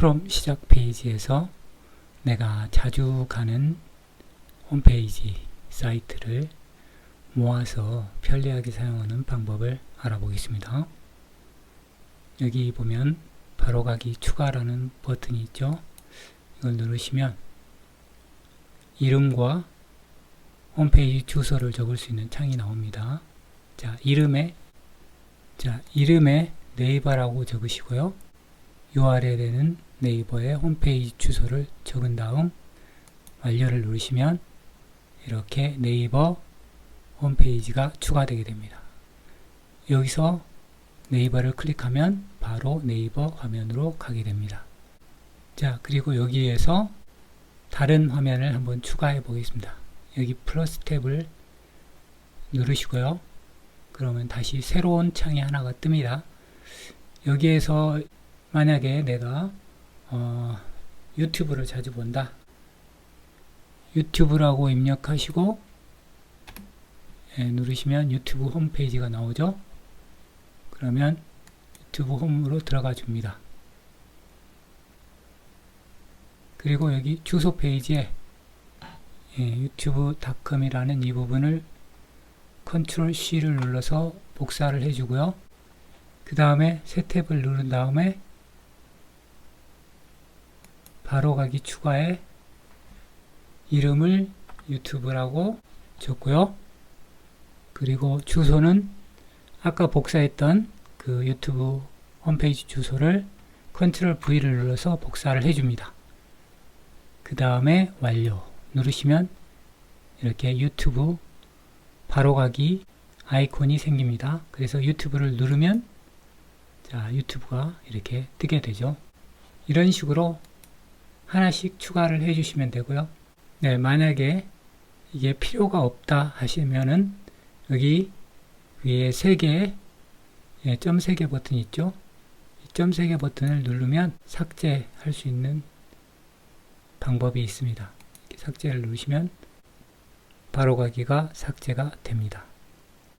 크롬 시작 페이지에서 내가 자주 가는 홈페이지 사이트를 모아서 편리하게 사용하는 방법을 알아보겠습니다. 여기 보면 바로가기 추가라는 버튼이 있죠. 이걸 누르시면 이름과 홈페이지 주소를 적을 수 있는 창이 나옵니다. 자, 이름에 자, 이름에 네이버라고 적으시고요. URL에는 네이버의 홈페이지 주소를 적은 다음 완료를 누르시면 이렇게 네이버 홈페이지가 추가되게 됩니다. 여기서 네이버를 클릭하면 바로 네이버 화면으로 가게 됩니다. 자, 그리고 여기에서 다른 화면을 한번 추가해 보겠습니다. 여기 플러스 탭을 누르시고요. 그러면 다시 새로운 창이 하나가 뜹니다. 여기에서 만약에 내가 어, 유튜브를 자주 본다. 유튜브라고 입력하시고 예, 누르시면 유튜브 홈페이지가 나오죠. 그러면 유튜브 홈으로 들어가 줍니다. 그리고 여기 주소 페이지에 예, 유튜브닷컴이라는 이 부분을 컨트롤 C를 눌러서 복사를 해주고요. 그 다음에 새 탭을 누른 다음에 바로 가기 추가에 이름을 유튜브라고 적고요. 그리고 주소는 아까 복사했던 그 유튜브 홈페이지 주소를 컨트롤 V를 눌러서 복사를 해줍니다. 그 다음에 완료 누르시면 이렇게 유튜브 바로 가기 아이콘이 생깁니다. 그래서 유튜브를 누르면 자 유튜브가 이렇게 뜨게 되죠. 이런 식으로 하나씩 추가를 해주시면 되고요. 네, 만약에 이게 필요가 없다 하시면은 여기 위에 세 개, 예, 점세개 버튼이 있죠. 점세개 버튼을 누르면 삭제할 수 있는 방법이 있습니다. 삭제를 누르시면 바로 가기가 삭제가 됩니다.